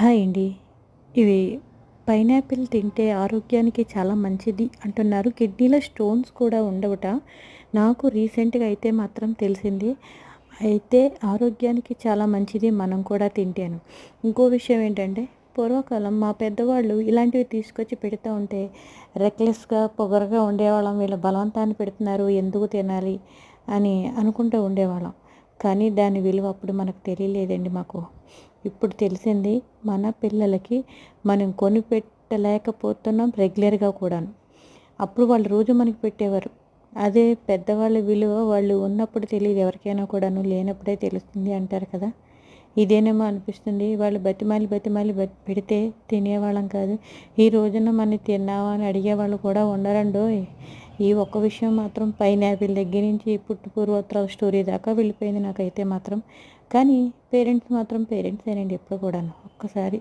Hi అండి. ఇది pineapple తింటే ఆరోగ్యానికి చాలా మంచిది అంటున్నారు. కిడ్నీలో స్టోన్స్ కూడా ఉండవట. నాకు రీసెంట్గా అయితే మాత్రం తెలిసింది. అయితే ఆరోగ్యానికి చాలా మంచిది మనం కూడా తింటాను. ఇంకో విషయం ఏంటంటే పూర్వకాలం మా పెద్దవాళ్ళు ఇలాంటివి తీసుకొచ్చి పెడుతూ ఉంటే రెక్లెస్గా పొగరగా ఉండేవాళ్ళం. వీళ్ళు బలవంతాన్ని పెడుతున్నారు. ఎందుకు తినాలి అని అనుకుంటూ ఉండేవాళ్ళం. కానీ దాని విలువ అప్పుడు మనకు తెలియలేదండి మాకు. ఇప్పుడు తెలిసింది మన పిల్లలకి మనం కొనిపెట్టలేకపోతున్నాం రెగ్యులర్గా కూడాను. అప్పుడు వాళ్ళు రోజు మనకి పెట్టేవారు. అదే పెద్దవాళ్ళ విలువ వాళ్ళు ఉన్నప్పుడు తెలియదు ఎవరికైనా కూడాను లేనప్పుడే తెలుస్తుంది అంటారు కదా. ఇదేనేమో అనిపిస్తుంది. వాళ్ళు బతిమాలి బతిమాలి బతి పెడితే తినేవాళ్ళం కాదు. ఈ రోజున మనం తిన్నావా అని అడిగేవాళ్ళు కూడా ఉండరండో ఈ ఒక్క విషయం మాత్రం పైనాపిల్ దగ్గర నుంచి పుట్టు పూర్వోత్తరాల స్టోరీ దాకా వెళ్ళిపోయింది నాకైతే మాత్రం. కానీ పేరెంట్స్ మాత్రం పేరెంట్స్ అయినండి ఎప్పుడు కూడాను. ఒక్కసారి